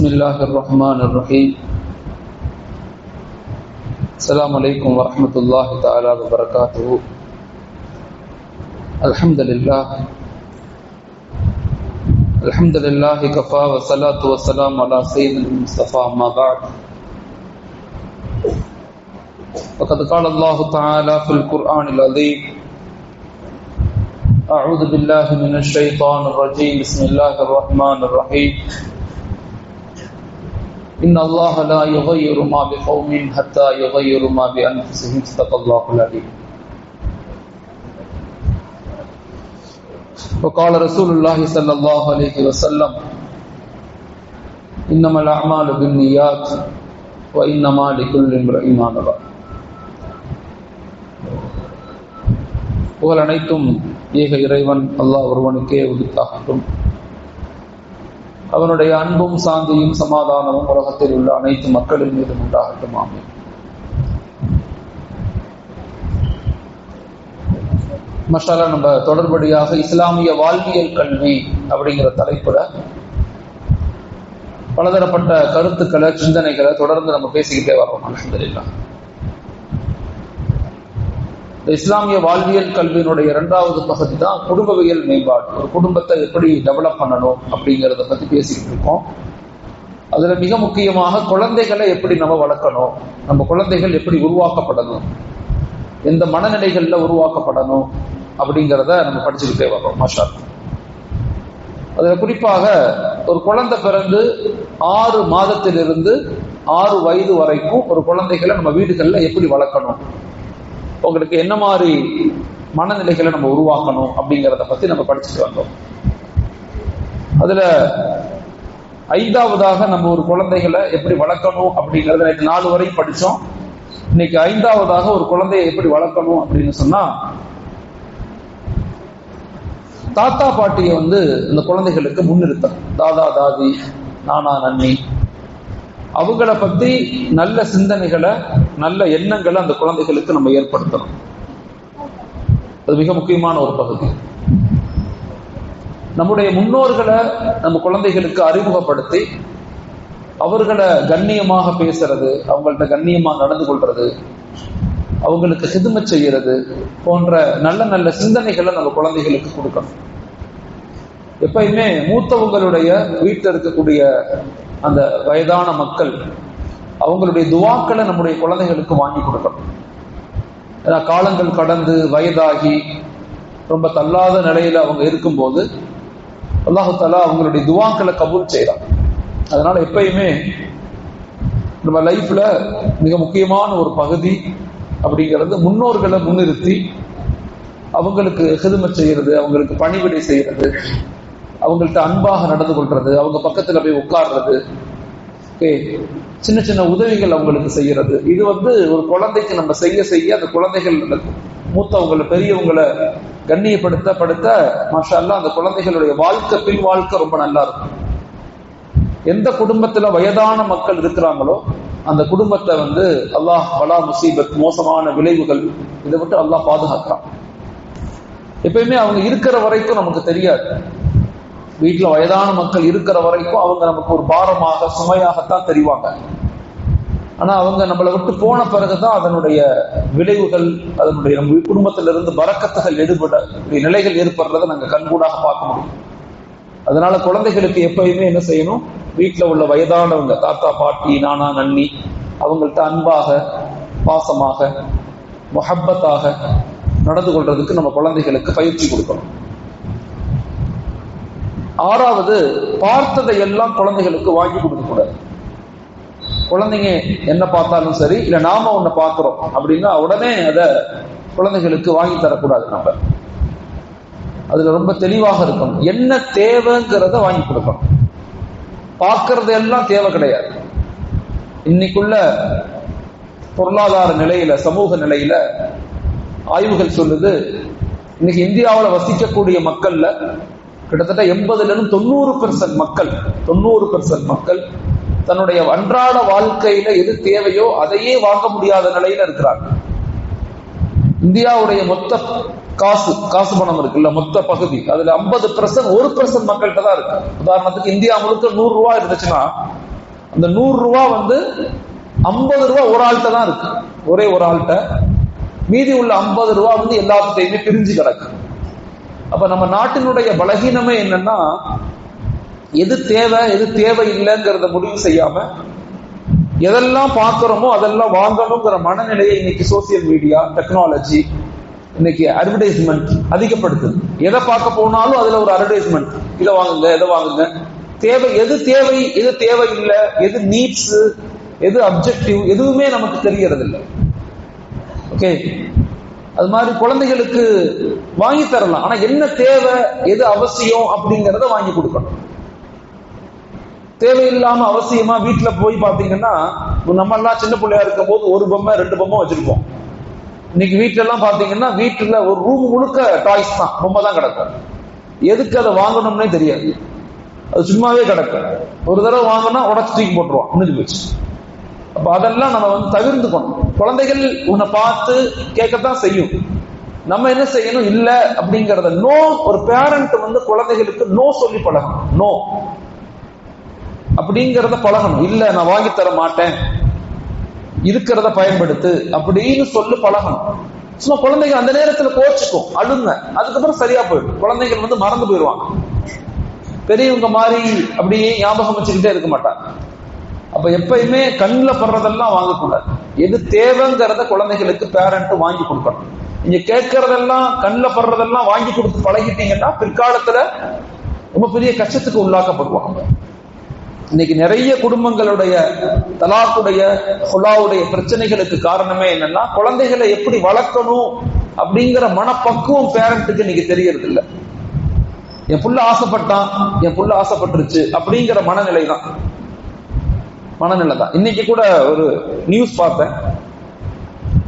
بسم اللہ الرحمن الرحیم۔ السلام علیکم ورحمۃ اللہ تعالی وبرکاتہ۔ الحمد للہ الحمد للہ کفا وسلاۃ وسلام علیہ سید المصطفیٰ ما وقد قال الله تعالى في القرآن العظيم أعوذ بالله من الشيطان الرجيم بسم الله الرحمن الرحيم إن الله لا يغير ما بقوم حتى يغيروا ما بأنفسهم صدق الله العليم وقال رسول الله صلى الله عليه وسلم إنما الأعمال بالنيات وإنما لكل امرئ ما نوى புகழ் அனைத்தும் ஏக இறைவன் அல்லாஹ் ஒருவனுக்கே உதித்தாகட்டும் அவனுடைய அன்பும் சாந்தியும் சமாதானமும் உலகத்தில் உள்ள அனைத்து மக்களின் மீது உண்டாகட்டும். ஆமே மஷாலா நம்ம தொடர்படியாக இஸ்லாமிய வாழ்வியல் கல்வி அப்படிங்கிற தலைப்புல பலதரப்பட்ட கருத்துக்களை சிந்தனைகளை தொடர்ந்து நம்ம பேசிக்கிட்டே வரோம் அலமதுல்லா இஸ்லாமிய வாழ்வியல் கல்வியினுடைய இரண்டாவது பகுதி தான் குடும்பவியல் மேம்பாடு. ஒரு குடும்பத்தை எப்படி டெவலப் பண்ணணும் அப்படிங்கிறத பத்தி பேசிக்கிட்டு இருக்கோம். அதுல மிக முக்கியமாக குழந்தைகளை எப்படி நம்ம வளர்க்கணும் நம்ம குழந்தைகள் எப்படி உருவாக்கப்படணும் எந்த மனநிலைகள்ல உருவாக்கப்படணும் அப்படிங்கிறத நம்ம படிச்சுக்கிட்டே வரோம் மாஷா அதுல குறிப்பாக ஒரு குழந்தை பிறந்து ஆறு மாதத்திலிருந்து ஆறு வயது வரைக்கும் ஒரு குழந்தைகளை நம்ம வீடுகளில் எப்படி வளர்க்கணும் உங்களுக்கு என்ன மாதிரி மனநிலைகளை நம்ம உருவாக்கணும் அப்படிங்கிறத பத்தி நம்ம படிச்சுட்டு வந்தோம். அதுல ஐந்தாவதாக நம்ம ஒரு குழந்தைகளை எப்படி வளர்க்கணும் அப்படிங்கறத நேற்று நாலு வரையும் படிச்சோம். இன்னைக்கு ஐந்தாவதாக ஒரு குழந்தையை எப்படி வளர்க்கணும் அப்படின்னு சொன்னா தாத்தா பாட்டியை வந்து இந்த குழந்தைகளுக்கு முன்னிறுத்தம் தாதா தாதி நானா நன்னி அவங்கள பத்தி நல்ல சிந்தனைகளை நல்ல எண்ணங்களை அந்த குழந்தைகளுக்கு நம்ம ஏற்படுத்தணும். அது மிக முக்கியமான ஒரு பகுதி. நம்முடைய முன்னோர்களை நம்ம குழந்தைகளுக்கு அறிமுகப்படுத்தி அவர்களை கண்ணியமாக பேசுறது அவங்கள்ட்ட கண்ணியமா நடந்து கொள்றது அவங்களுக்கு சிதுமை செய்யறது போன்ற நல்ல நல்ல சிந்தனைகளை நம்ம குழந்தைகளுக்கு கொடுக்கணும். எப்பயுமே மூத்தவங்களுடைய வீட்டில் இருக்கக்கூடிய அந்த வயதான மக்கள் அவங்களுடைய துவாக்களை நம்முடைய குழந்தைகளுக்கு வாங்கி கொடுக்கணும். ஏன்னா காலங்கள் கடந்து வயதாகி ரொம்ப தள்ளாத நிலையில அவங்க இருக்கும்போது அல்லாஹு தாலா அவங்களுடைய துவாக்களை கபூல் செய்யறாங்க அதனால எப்பயுமே நம்ம லைஃப்ல மிக முக்கியமான ஒரு பகுதி அப்படிங்கிறது முன்னோர்களை முன்னிறுத்தி அவங்களுக்கு ஹிதுமை செய்யறது அவங்களுக்கு பணிவிடை செய்யறது அவங்கள்ட்ட அன்பாக நடந்து கொள்றது அவங்க பக்கத்துல போய் உட்கார்றது ஓகே சின்ன சின்ன உதவிகள் அவங்களுக்கு செய்யறது. இது வந்து ஒரு குழந்தைக்கு நம்ம செய்ய செய்ய அந்த குழந்தைகள் மூத்தவங்களை பெரியவங்களை கண்ணியப்படுத்த படுத்த மாஷால்லாம் அந்த குழந்தைகளுடைய வாழ்க்கை பின் வாழ்க்கை ரொம்ப நல்லா இருக்கும். எந்த குடும்பத்துல வயதான மக்கள் இருக்கிறாங்களோ அந்த குடும்பத்தை வந்து அல்லாஹ் பலா முசீபத் மோசமான விளைவுகள் இதை விட்டு அல்லாஹ் பாதுகாக்கிறான். எப்பயுமே அவங்க இருக்கிற வரைக்கும் நமக்கு தெரியாது. வீட்டில் வயதான மக்கள் இருக்கிற வரைக்கும் அவங்க நமக்கு ஒரு பாரமாக சுமையாகத்தான் தெரிவாங்க. ஆனா அவங்க நம்மளை விட்டு போன பிறகுதான் அதனுடைய விளைவுகள் அதனுடைய நம்ம குடும்பத்திலிருந்து பறக்கத்துகள் எடுபட நிலைகள் ஏற்படுறதை நாங்க கண்கூடாக பார்க்க முடியும். அதனால குழந்தைகளுக்கு எப்பயுமே என்ன செய்யணும்? வீட்டில் உள்ள வயதானவங்க தாத்தா பாட்டி நானா நன்னி அவங்கள்ட்ட அன்பாக பாசமாக மொஹப்பத்தாக நடந்து கொள்றதுக்கு நம்ம குழந்தைகளுக்கு பயிற்சி கொடுக்கணும். ஆறாவது பார்த்ததை எல்லாம் குழந்தைகளுக்கு வாங்கி கொடுக்க கூடாது. குழந்தைங்க என்ன பார்த்தாலும் சரி இல்ல நாம ஒண்ணு பாக்குறோம் அப்படின்னா உடனே அதை குழந்தைகளுக்கு வாங்கி தரக்கூடாது நம்ம. அதுல ரொம்ப தெளிவாக இருக்கணும். என்ன தேவைங்கிறத வாங்கி கொடுக்கணும். பார்க்கறது எல்லாம் தேவை கிடையாது. இன்னைக்குள்ள பொருளாதார நிலையில சமூக நிலையில ஆய்வுகள் சொல்லுது இன்னைக்கு இந்தியாவில் வசிக்கக்கூடிய மக்கள்ல கிட்டத்தட்ட எண்பதுல இருந்து தொண்ணூறு பெர்சன்ட் மக்கள் தொண்ணூறு பெர்சன்ட் மக்கள் தன்னுடைய அன்றாட வாழ்க்கையில எது தேவையோ அதையே வாங்க முடியாத நிலையில இருக்கிறாங்க. இந்தியாவுடைய மொத்த காசு காசு பணம் இருக்குல்ல மொத்த பகுதி அதுல ஐம்பது பெர்சன்ட் ஒரு பெர்சன்ட் மக்கள்கிட்ட தான் இருக்கு. உதாரணத்துக்கு இந்தியா முழுக்க நூறு ரூபாய் இருந்துச்சுன்னா அந்த நூறு ரூபா வந்து ஐம்பது ரூபா ஒரு ஆள்கிட்ட தான் இருக்கு. ஒரே ஒரு ஆள்கிட்ட மீதி உள்ள ஐம்பது ரூபா வந்து எல்லாத்தையுமே பிரிஞ்சு கிடக்கு. அப்ப நம்ம நாட்டினுடைய பலகீனமே என்னன்னா எது தேவை எது தேவை இல்லைங்கிறத முடிவு செய்யாம எதெல்லாம் பார்க்கிறோமோ அதெல்லாம் வாங்கணுங்கிற மனநிலையை இன்னைக்கு சோசியல் மீடியா டெக்னாலஜி இன்னைக்கு அட்வர்டைஸ்மெண்ட் அதிகப்படுத்துது. எதை பார்க்க போனாலும் அதுல ஒரு அட்வர்டைஸ்மெண்ட் இதை வாங்குங்க இதை வாங்குங்க. தேவை எது தேவை எது தேவை இல்லை எது நீட்ஸ் எது அப்ஜெக்டிவ் எதுவுமே நமக்கு தெரியறது இல்லை ஓகே அது மாதிரி குழந்தைகளுக்கு வாங்கி தரலாம். ஆனா என்ன தேவை எது அவசியம் அப்படிங்கறத வாங்கி கொடுக்கணும். தேவையில்லாம அவசியமா வீட்டுல போய் பாத்தீங்கன்னா நம்ம எல்லாம் சின்ன பிள்ளையா இருக்கும் போது ஒரு பொம்மை ரெண்டு பொம்மை வச்சிருப்போம். இன்னைக்கு வீட்டுல எல்லாம் பாத்தீங்கன்னா வீட்டுல ஒரு ரூம் முழுக்க டாய்ஸ் தான். பொம்மை தான் கிடக்கும். எதுக்கு அதை வாங்கணும்னே தெரியாது. அது சும்மாவே கிடக்கும். ஒரு தடவை வாங்கினா உடச்சு தூக்கி போட்டுருவோம் முடிஞ்சு போச்சு. அப்ப அதெல்லாம் நம்ம வந்து தவிர்த்துக்கணும். குழந்தைகள் உன்னை பார்த்து கேட்கத்தான் செய்யும். நம்ம என்ன செய்யணும்? இல்ல அப்படிங்கறத நோ ஒரு பேரண்ட் வந்து குழந்தைகளுக்கு நோ சொல்லி பழகணும். நோ அப்படிங்கறத பழகணும். இல்ல நான் வாங்கி தர மாட்டேன். இருக்கிறத பயன்படுத்து அப்படின்னு சொல்லி பழகணும். சும்மா குழந்தைங்க அந்த நேரத்துல கோச்சுக்கும். அழுங்க. அதுக்கப்புறம் சரியா போயிடும். குழந்தைகள் வந்து மறந்து போயிடுவாங்க. பெரியவங்க மாதிரி அப்படியே ஞாபகம் வச்சுக்கிட்டே இருக்க மாட்டாங்க. அப்ப எப்பயுமே கண்ணில் படுறதெல்லாம் வாங்கக்கூடாது. எது தேவைங்கிறத குழந்தைகளுக்கு பேரண்ட் வாங்கி கொடுக்கணும். நீங்க கேட்கறதெல்லாம் கண்ணில் படுறதெல்லாம் வாங்கி கொடுத்து பழகிட்டீங்கன்னா பிற்காலத்துல ரொம்ப பெரிய கஷ்டத்துக்கு உள்ளாக்கப்படுவாங்க. இன்னைக்கு நிறைய குடும்பங்களுடைய தலாக்குடைய குலாவுடைய பிரச்சனைகளுக்கு காரணமே என்னன்னா குழந்தைகளை எப்படி வளர்க்கணும் அப்படிங்கிற மனப்பக்குவம் பேரண்ட்டுக்கு இன்னைக்கு தெரியறது இல்லை என் புள்ள ஆசைப்பட்டான் என் புள்ள ஆசைப்பட்டுருச்சு அப்படிங்கிற மனநிலை தான் மனநிலை தான் இன்னைக்கு கூட ஒரு நியூஸ் பார்த்தேன்.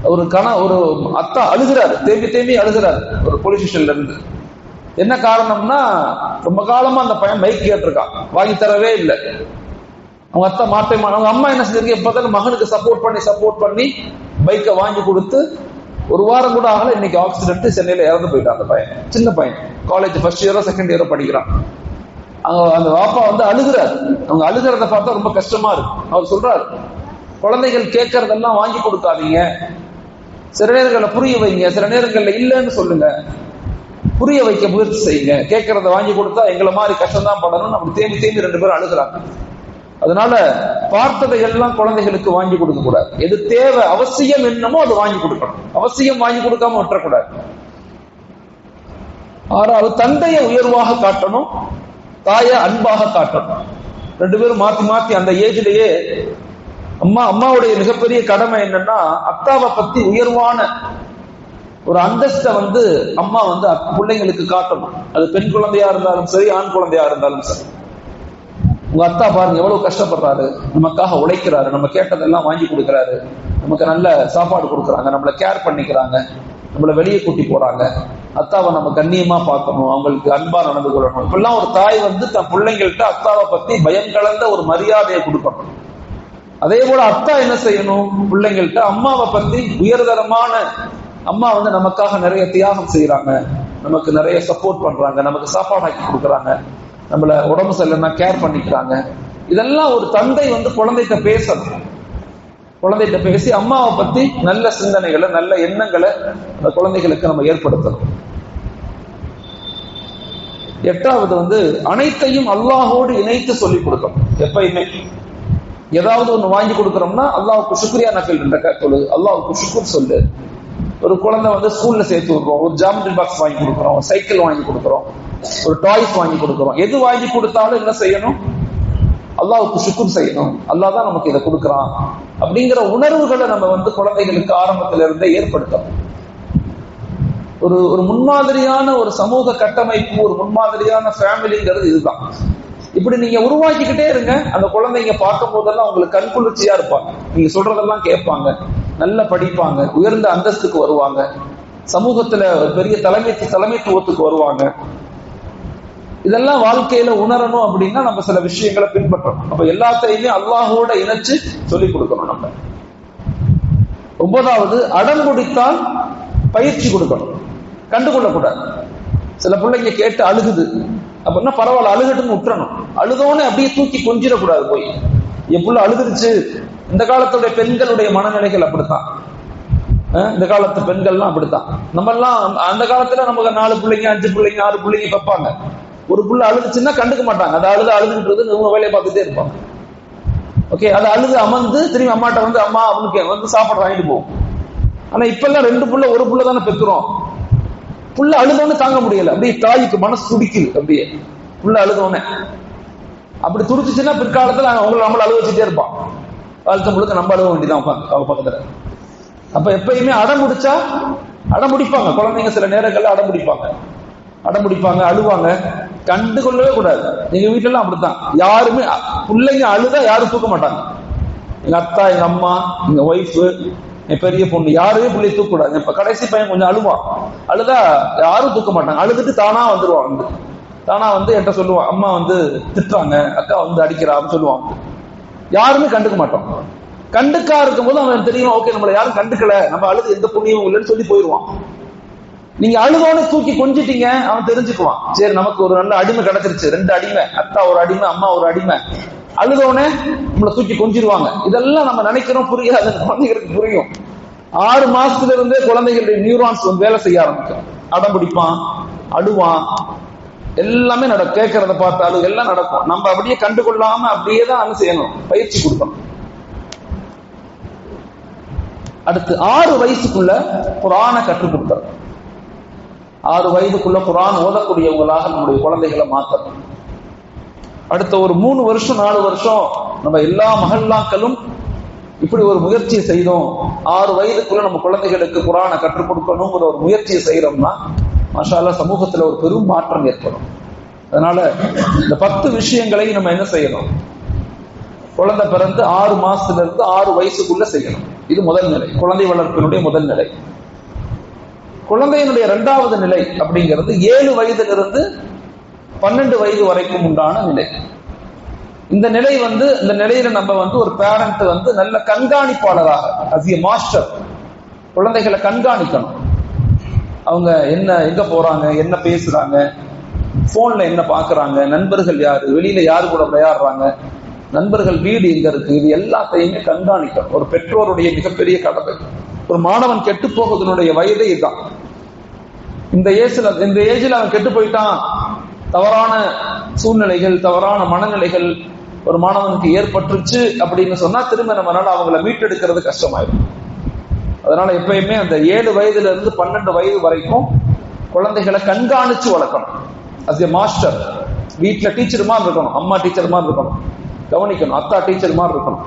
ஒரு கண ஒரு அத்தா அழுகிறாரு. தேம்பி தேம்பி அழுகிறாரு. ஒரு போலீஸ் ஸ்டேஷன்ல இருந்து. என்ன காரணம்னா ரொம்ப காலமா அந்த பையன் பைக் கேட்டிருக்கான். வாங்கி தரவே இல்லை. அவங்க அத்தா மாட்டே அவங்க அம்மா என்ன செஞ்சிருக்கு? எப்பதான் மகனுக்கு சப்போர்ட் பண்ணி சப்போர்ட் பண்ணி பைக்கை வாங்கி கொடுத்து ஒரு வாரம் கூட ஆகல. இன்னைக்கு ஆக்சிடென்ட் சென்னையில இறந்து போயிட்டான் அந்த பையன். சின்ன பையன். காலேஜ் ஃபர்ஸ்ட் இயரோ செகண்ட் இயரோ படிக்கிறான். அந்த பாப்பா வந்து அழுகிறார். அவங்க அழுகிறத பார்த்தா ரொம்ப கஷ்டமா இருக்கு அவர் சொல்றாரு குழந்தைகள் கேட்கறதெல்லாம் வாங்கி கொடுக்காதீங்க. சில நேரங்களில் புரிய வைங்க சில நேரங்களில் இல்லைன்னு சொல்லுங்க. புரிய வைக்க முயற்சி செய்யுங்க. கேட்கறத வாங்கி கொடுத்தா எங்களை மாதிரி கஷ்டம் தான் படணும்னு அப்படி தேம்பி தேம்பி ரெண்டு பேரும் அழுகிறாங்க. அதனால பார்த்ததை எல்லாம் குழந்தைகளுக்கு வாங்கி கொடுக்க கூடாது. எது தேவை அவசியம் என்னமோ அது வாங்கி கொடுக்கணும். அவசியம் வாங்கி கொடுக்காம விட்டுறக்கூடாது ஆறாவது தந்தையை உயர்வாக காட்டணும். தாயை அன்பாக காட்டணும் ரெண்டு பேரும் மாத்தி மாத்தி அந்த ஏஜ்லயே அம்மா அம்மாவுடைய மிகப்பெரிய கடமை என்னன்னா அத்தாவை பத்தி உயர்வான ஒரு அந்தஸ்தை வந்து அம்மா வந்து பிள்ளைங்களுக்கு காட்டணும். அது பெண் குழந்தையா இருந்தாலும் சரி ஆண் குழந்தையா இருந்தாலும் சரி. உங்க அத்தா பாருங்க எவ்வளவு கஷ்டப்படுறாரு. நமக்காக உழைக்கிறாரு. நம்ம கேட்டதெல்லாம் வாங்கி கொடுக்குறாரு. நமக்கு நல்ல சாப்பாடு கொடுக்குறாங்க. நம்மளை கேர் பண்ணிக்கிறாங்க. நம்மளை வெளியே கூட்டி போறாங்க. அத்தாவை நம்ம கண்ணியமா பார்க்கணும் அவங்களுக்கு அன்பா நடந்து கொள்ளணும். இப்பெல்லாம் ஒரு தாய் வந்து தன் பிள்ளைங்கள்ட்ட அத்தாவை பத்தி பயம் கலந்த ஒரு மரியாதையை கொடுக்கணும். அதே போல அத்தா என்ன செய்யணும்? பிள்ளைங்கள்ட்ட அம்மாவை பத்தி உயர்தரமான அம்மா வந்து நமக்காக நிறைய தியாகம் செய்யறாங்க நமக்கு நிறைய சப்போர்ட் பண்றாங்க. நமக்கு சாப்பாடு ஆக்கி கொடுக்குறாங்க. நம்மள உடம்பு சரியில்லைன்னா கேர் பண்ணிக்கிறாங்க. இதெல்லாம் ஒரு தந்தை வந்து குழந்தைகிட்ட பேசணும். குழந்தைகிட்ட பேசி அம்மாவை பத்தி நல்ல சிந்தனைகளை நல்ல எண்ணங்களை அந்த குழந்தைகளுக்கு நம்ம ஏற்படுத்தணும். எட்டாவது வந்து அனைத்தையும் அல்லாஹோடு இணைத்து சொல்லி கொடுக்கணும். எப்பயுமே. ஏதாவது ஒண்ணு வாங்கி கொடுக்குறோம்னா அல்லாவுக்கு சுக்ரியா நஃபில் சொல்லு. அல்லாவுக்கு சுக்குர் சொல்லு. ஒரு குழந்தை வந்து ஸ்கூல்ல சேர்த்து விடுறோம். ஒரு ஜாமெட்ரி பாக்ஸ் வாங்கி கொடுக்குறோம். சைக்கிள் வாங்கி கொடுக்குறோம். ஒரு டாய்ஸ் வாங்கி கொடுக்குறோம். எது வாங்கி கொடுத்தாலும் என்ன செய்யணும்? அல்லாவுக்கு சுக்குர் செய்யணும். அல்லாஹ் தான் நமக்கு இதை கொடுக்குறான். அப்படிங்கிற உணர்வுகளை நம்ம வந்து குழந்தைகளுக்கு ஆரம்பத்துல இருந்தே ஏற்படுத்தணும். ஒரு ஒரு முன்மாதிரியான ஒரு சமூக கட்டமைப்பு ஒரு முன்மாதிரியான ஃபேமிலிங்கிறது இதுதான். இப்படி நீங்க உருவாக்கிக்கிட்டே இருங்க. அந்த குழந்தைங்க பார்க்கும் போதெல்லாம் உங்களுக்கு கண்குளிர்ச்சியா இருப்பாங்க. நீங்க சொல்றதெல்லாம் கேட்பாங்க. நல்லா படிப்பாங்க. உயர்ந்த அந்தஸ்துக்கு வருவாங்க. சமூகத்துல பெரிய தலைமை தலைமைத்துவத்துக்கு வருவாங்க. இதெல்லாம் வாழ்க்கையில உணரணும் அப்படின்னா நம்ம சில விஷயங்களை பின்பற்றணும். அப்ப எல்லாத்தையுமே அல்லாஹோட இணைச்சு சொல்லிக் கொடுக்கணும் நம்ம. ஒன்பதாவது அடம் பயிற்சி கொடுக்கணும். கண்டுகொள்ளக்கூடாது. சில பிள்ளைங்க கேட்டு அழுகுது. அப்படின்னா பரவாயில்ல அழுகட்டுன்னு விட்டுறணும். அழுதோன்னு அப்படியே தூக்கி கொஞ்சிடக்கூடாது போய். என் புள்ள அழுதுருச்சு. இந்த காலத்துடைய பெண்களுடைய மனநிலைகள் அப்படித்தான். இந்த காலத்து பெண்கள்லாம் அப்படித்தான். நம்ம எல்லாம் அந்த- காலத்துல நமக்கு நாலு பிள்ளைங்க அஞ்சு பிள்ளைங்க ஆறு பிள்ளைங்க பார்ப்பாங்க ஒரு புள்ள அழுதுச்சுன்னா கண்டுக்க மாட்டாங்க. அதை அழுது அழுதுன்றது இவங்க வேலையை பார்த்துட்டே இருப்பாங்க. ஓகே அது அழுது அமர்ந்து திரும்பி அம்மாட்ட வந்து அம்மா அவனுக்கு வந்து சாப்பாடு வாங்கிட்டு போகும் ஆனா இப்ப எல்லாம் ரெண்டு புள்ள ஒரு புள்ள தானே பெக்குறோம் புள்ள அழுதோன்னு தாங்க முடியல. அப்படியே தாய்க்கு மனசு துடிக்குது அப்படியே. புள்ள அழுதோன்னே. அப்படி துடிச்சுச்சுன்னா பிற்காலத்துல அவங்களை நம்மள அழுக வச்சுட்டே இருப்பான். வாழ்க்கை முழுக்க நம்ம அழுக வேண்டியதான் உட்காந்து அவ பக்கத்துல. அப்ப எப்பயுமே அடம் முடிச்சா அடம் முடிப்பாங்க குழந்தைங்க சில நேரங்கள்ல அடம் முடிப்பாங்க அடம்பிடிப்பாங்க அழுவாங்க. கண்டு கொள்ளவே கூடாது. எங்க வீட்டுல எல்லாம் அப்படித்தான். யாருமே பிள்ளைங்க அழுதா யாரும் தூக்க மாட்டாங்க. எங்க அத்தா எங்க அம்மா எங்க ஒய்ஃப் என் பெரிய பொண்ணு யாருமே பிள்ளைய தூக்க கூடாது. இப்ப கடைசி பையன் கொஞ்சம் அழுவான். அழுதா யாரும் தூக்க மாட்டாங்க. அழுதுட்டு தானா வந்துருவான் வந்து தானா வந்து என்கிட்ட சொல்லுவான் அம்மா வந்து திட்டுறாங்க அக்கா வந்து அடிக்கிறா அப்படின்னு சொல்லுவான். யாருமே கண்டுக்க மாட்டோம். கண்டுக்கா இருக்கும்போது அவன் தெரியும் ஓகே நம்மள யாரும் கண்டுக்கல. நம்ம அழுது எந்த புண்ணியமும் இல்லைன்னு சொல்லி போயிடுவான் நீங்க அழுதோன்னு தூக்கி கொஞ்சிட்டீங்க அவன் தெரிஞ்சுக்குவான். சரி நமக்கு ஒரு நல்ல அடிமை கிடைச்சிருச்சு. ரெண்டு அடிமை. அத்தா ஒரு அடிமை அம்மா ஒரு அடிமை. அழுதோடனே நம்மளை தூக்கி கொஞ்சிருவாங்க இதெல்லாம் நம்ம நினைக்கிறோம் புரியாது குழந்தைகளுக்கு புரியும். ஆறு மாசத்துல இருந்தே குழந்தைகளுடைய நியூரான்ஸ் வந்து வேலை செய்ய ஆரம்பிக்கும். அடம் பிடிப்பான் அழுவான். எல்லாமே நடக்கும். கேட்கறத பார்த்தாலும் எல்லாம் நடக்கும். நம்ம அப்படியே கண்டுகொள்ளாம அப்படியே தான் அனு செய்யணும். பயிற்சி கொடுக்கணும். அடுத்து ஆறு வயசுக்குள்ள குரான கற்றுக் கொடுத்தார் ஆறு வயதுக்குள்ள குரான் ஓதக்கூடியவங்களாக நம்முடைய குழந்தைகளை மாத்தணும். அடுத்த ஒரு மூணு வருஷம் நாலு வருஷம் நம்ம எல்லா மகல்லாக்களும் இப்படி ஒரு முயற்சியை செய்தோம். ஆறு வயதுக்குள்ள நம்ம குழந்தைகளுக்கு குரானை கற்றுக் கொடுக்கணுங்கிற ஒரு முயற்சியை செய்யறோம்னா மாஷால்லா சமூகத்துல ஒரு பெரும் மாற்றம் ஏற்படும். அதனால இந்த பத்து விஷயங்களை நம்ம என்ன செய்யணும்? குழந்தை பிறந்து ஆறு மாசத்துல இருந்து ஆறு வயசுக்குள்ள செய்யணும். இது முதல் நிலை. குழந்தை வளர்ப்பினுடைய முதல் நிலை. குழந்தையினுடைய இரண்டாவது நிலை அப்படிங்கிறது ஏழு வயதிலிருந்து பன்னெண்டு வயது வரைக்கும் உண்டான நிலை. இந்த நிலை வந்து இந்த நிலையில நம்ம வந்து ஒரு பேரண்ட் வந்து நல்ல கண்காணிப்பாளராக அஸ் a மாஸ்டர் குழந்தைகளை கண்காணிக்கணும். அவங்க என்ன எங்க போறாங்க என்ன பேசுறாங்க போன்ல என்ன பாக்குறாங்க நண்பர்கள் யாரு வெளியில யாரு கூட விளையாடுறாங்க நண்பர்கள் வீடு எங்க இருக்கு இது எல்லாத்தையுமே கண்காணிக்கணும். ஒரு பெற்றோருடைய மிகப்பெரிய கடமை. ஒரு மாணவன் கெட்டு போவதனுடைய வயதே இதுதான். இந்த ஏஜ்ல இந்த ஏஜ்ல அவன் கெட்டு போயிட்டான். தவறான சூழ்நிலைகள் தவறான மனநிலைகள் ஒரு மாணவனுக்கு ஏற்பட்டுருச்சு அப்படின்னு சொன்னா திரும்ப நம்மளால அவங்கள மீட்டெடுக்கிறது கஷ்டமாயிடும் அதனால எப்பயுமே அந்த ஏழு வயதுல இருந்து பன்னெண்டு வயது வரைக்கும் குழந்தைகளை கண்காணிச்சு வளர்க்கணும். எ மாஸ்டர் வீட்டுல டீச்சர் மாதிரி இருக்கணும் அம்மா டீச்சர் மாதிரி இருக்கணும். கவனிக்கணும் அத்தா டீச்சர் மாதிரி இருக்கணும்.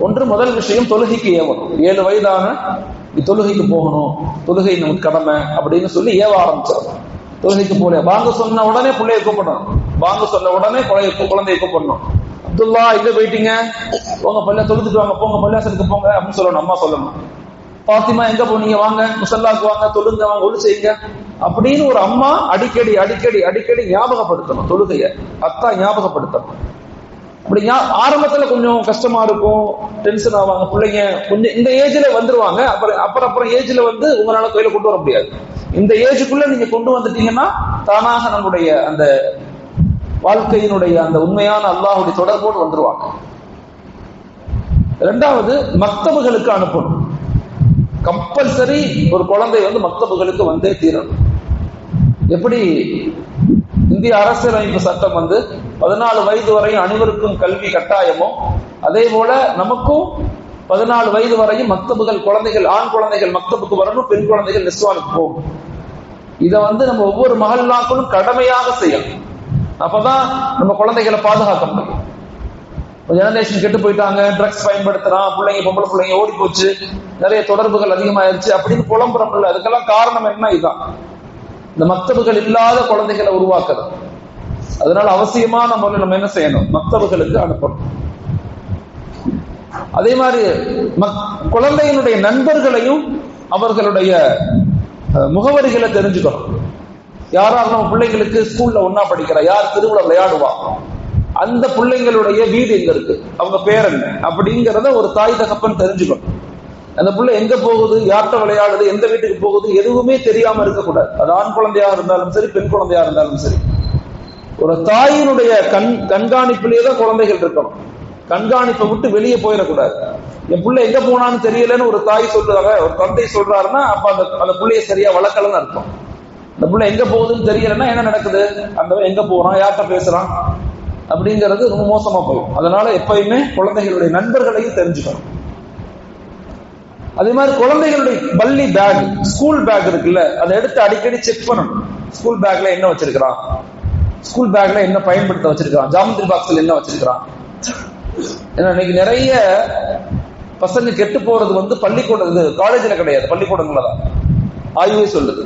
ஒன்று முதல் விஷயம் தொழுகைக்கு ஏவணும். ஏழு வயதான நீ தொழுகைக்கு போகணும். தொழுகை நமக்கு கடமை அப்படின்னு சொல்லி ஏவ ஆரம்பிச்சிடணும் தொழுகைக்கு போல வாங்க சொன்ன உடனே பிள்ளைய கூப்பிடணும். வாங்க சொன்ன உடனே குழந்தைய குழந்தைய கூப்பிடணும். அப்துல்லா எங்க போயிட்டீங்க? போங்க பள்ளியா தொழுதுட்டு வாங்க. போங்க பள்ளியாசலுக்கு போங்க. அப்படின்னு சொல்லணும். அம்மா சொல்லணும். பாத்திமா எங்க போனீங்க? வாங்க. முசல்லாக்கு வாங்க. தொழுங்க வாங்க. ஒழு செய்யுங்க. அப்படின்னு ஒரு அம்மா அடிக்கடி அடிக்கடி அடிக்கடி ஞாபகப்படுத்தணும் தொழுகைய. அத்தா ஞாபகப்படுத்தணும். அப்படி ஆரம்பத்துல கொஞ்சம் கஷ்டமா இருக்கும் டென்ஷன் ஆவாங்க. பிள்ளைங்க கொஞ்சம் இந்த ஏஜ்ல வந்துருவாங்க. அப்புறம் அப்புறம் அப்புறம் ஏஜ்ல வந்து உங்களால கையில கொண்டு வர முடியாது. இந்த ஏஜுக்குள்ள நீங்க கொண்டு வந்துட்டீங்கன்னா தானாக நம்முடைய அந்த வாழ்க்கையினுடைய அந்த உண்மையான அல்லாஹுடைய தொடர்போடு வந்துருவாங்க. ரெண்டாவது மக்தபுகளுக்கு அனுப்பணும். கம்பல்சரி ஒரு குழந்தை வந்து மக்தபுகளுக்கு வந்தே தீரணும். எப்படி? இந்திய அரசியலமைப்பு சட்டம் வந்து பதினாலு வயது வரையும் அனைவருக்கும் கல்வி கட்டாயமோ அதே போல நமக்கும் பதினாலு வயது வரையும் மக்தபுகள் குழந்தைகள் ஆண் குழந்தைகள் மக்தபுக்கு வரணும் பெண் குழந்தைகள் நிஸ்வானுக்கு போகும் இதை வந்து நம்ம ஒவ்வொரு மகள்லாக்களும் கடமையாக செய்யணும். அப்பதான் நம்ம குழந்தைகளை பாதுகாக்க முடியும். ஜெனரேஷன் கெட்டு போயிட்டாங்க ட்ரக்ஸ் பயன்படுத்துறான் பிள்ளைங்க பொம்பளை பிள்ளைங்க ஓடி போச்சு நிறைய தொடர்புகள் அதிகமாயிருச்சு அப்படின்னு புலம்புறோம்ல அதுக்கெல்லாம் காரணம் என்ன இதுதான்? இந்த மக்தபுகள் இல்லாத குழந்தைகளை உருவாக்குறது. அதனால அவசியமா நம்ம நம்ம என்ன செய்யணும்? மக்தபுகளுக்கு அனுப்பணும். அதே மாதிரி மக்- குழந்தையினுடைய நண்பர்களையும் அவர்களுடைய முகவரிகளை தெரிஞ்சுக்கணும். யாராவது நம்ம பிள்ளைங்களுக்கு ஸ்கூல்ல ஒண்ணா படிக்கிறா யார் திருவிழா விளையாடுவா? அந்த பிள்ளைங்களுடைய வீடு எங்க இருக்கு? அவங்க பேர் என்ன? அப்படிங்கிறத ஒரு தாய் தகப்பன் தெரிஞ்சுக்கணும். அந்த பிள்ளை எங்க போகுது? யார்கிட்ட விளையாடுது? எந்த வீட்டுக்கு போகுது? எதுவுமே தெரியாம இருக்கக்கூடாது. அது ஆண் குழந்தையா இருந்தாலும் சரி பெண் குழந்தையா இருந்தாலும் சரி. ஒரு தாயினுடைய கண் கண்காணிப்பிலேயே தான் குழந்தைகள் இருக்கணும். கண்காணிப்பை விட்டு வெளியே போயிடக்கூடாது. என் பிள்ளை எங்க போனான்னு தெரியலன்னு ஒரு தாய் சொல்றாங்க ஒரு தந்தை சொல்றாருன்னா அப்ப அந்த அந்த பிள்ளைய சரியா வளர்க்கலன்னு அர்த்தம். அந்த பிள்ளை எங்க போகுதுன்னு தெரியலன்னா என்ன நடக்குது? அந்த எங்க போறான்? யார்கிட்ட பேசுறான்? அப்படிங்கிறது ரொம்ப மோசமா போகும் அதனால எப்பயுமே குழந்தைகளுடைய நண்பர்களையும் தெரிஞ்சுக்கணும். அதே மாதிரி குழந்தைகளுடைய பள்ளி பேக் ஸ்கூல் பேக் இருக்குல்ல அதை எடுத்து அடிக்கடி செக் பண்ணணும். ஸ்கூல் பேக்ல என்ன வச்சிருக்கிறான்? ஸ்கூல் பேக்ல என்ன பயன்படுத்த வச்சிருக்கான் ஜாமெட்ரி பாக்ஸ்ல என்ன வச்சிருக்கிறான்? ஏன்னா இன்னைக்கு நிறைய பசங்க கெட்டு போறது வந்து பள்ளிக்கூடம் இது காலேஜ்ல கிடையாது பள்ளிக்கூடங்கள்ல தான். ஆய்வே சொல்லுது.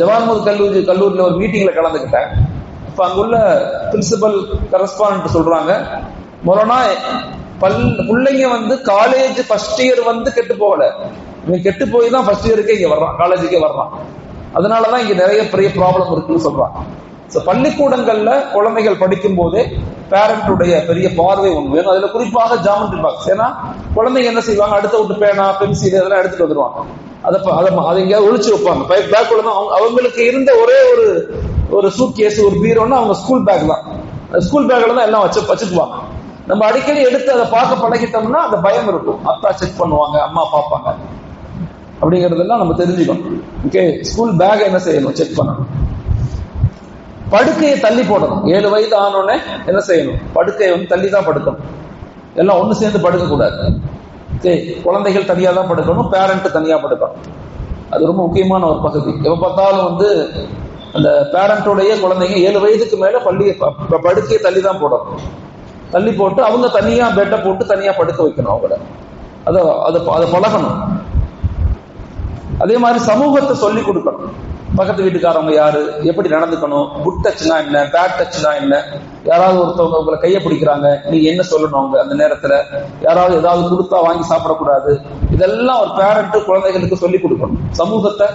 ஜவான்முது கல்லூரி கல்லூரியில் ஒரு மீட்டிங்ல கலந்துக்கிட்டேன். இப்ப அங்குள்ள பிரின்சிபல் கரஸ்பாண்ட் சொல்றாங்க மொரனா பல் பிள்ளைங்க வந்து காலேஜ் ஃபர்ஸ்ட் இயர் வந்து கெட்டு போகல. இவன் கெட்டு போய் தான் ஃபர்ஸ்ட் இயருக்கே இங்க வர்றான் காலேஜுக்கே வர்றான். அதனாலதான் இங்க நிறைய பெரிய ப்ராப்ளம் இருக்குன்னு சொல்றான். ஸோ பள்ளிக்கூடங்கள்ல குழந்தைகள் படிக்கும் போதே பேரண்ட்டுடைய பெரிய பார்வை ஒன்று வேணும். அதுல குறிப்பாக ஜாமெண்ட்ரி பாக்ஸ் ஏன்னா குழந்தைங்க என்ன செய்வாங்க? அடுத்த விட்டு பேனா பென்சில் இதெல்லாம் எடுத்துட்டு வந்துருவாங்க. அதை அதை அதை எங்கேயாவது ஒழிச்சு வைப்பாங்க. பேக் தான் அவங்க அவங்களுக்கு இருந்த ஒரே ஒரு ஒரு சூட் கேஸ் ஒரு பீரோன்னா அவங்க ஸ்கூல் பேக் தான். ஸ்கூல் பேக்ல தான் எல்லாம் வச்சு வச்சுக்குவாங்க. நம்ம அடிக்கடி எடுத்து அதை பார்க்க பழகிட்டோம்னா அந்த பயம் இருக்கும். அப்பா செக் பண்ணுவாங்க அம்மா பார்ப்பாங்க அப்படிங்கறதெல்லாம் நம்ம தெரிஞ்சுக்கணும். ஓகே ஸ்கூல் பேக் என்ன செய்யணும்? செக் பண்ணணும். படுக்கையை தள்ளி போடணும். ஏழு வயது ஆனோடனே என்ன செய்யணும்? படுக்கையை வந்து தள்ளி தான் படுக்கணும். எல்லாம் ஒன்று சேர்ந்து படுக்க கூடாது குழந்தைகள் தனியா தான் படுக்கணும் பேரண்ட் தனியா படுக்கணும். அது ரொம்ப முக்கியமான ஒரு பகுதி. எப்போ பார்த்தாலும் வந்து அந்த பேரண்டோடைய குழந்தைங்க ஏழு வயதுக்கு மேலே பள்ளி படுக்கையை தள்ளி தான் போடணும். தள்ளி போட்டு அவங்க தனியா பெட்டை போட்டு தனியா படுக்க வைக்கணும் அவங்கள. அதை அதை அதை பழகணும். அதே மாதிரி சமூகத்தை சொல்லி கொடுக்கணும். பக்கத்து வீட்டுக்காரவங்க யாரு? எப்படி நடந்துக்கணும்? குட் டச்னா என்ன? பேட் டச்னா என்ன? யாராவது ஒருத்தவங்க உங்களை கையை பிடிக்கிறாங்க. நீங்க என்ன சொல்லணும் அவங்க அந்த நேரத்துல? யாராவது ஏதாவது கொடுத்தா வாங்கி சாப்பிடக்கூடாது. இதெல்லாம் ஒரு பேரண்ட் குழந்தைகளுக்கு சொல்லி கொடுக்கணும். சமூகத்தை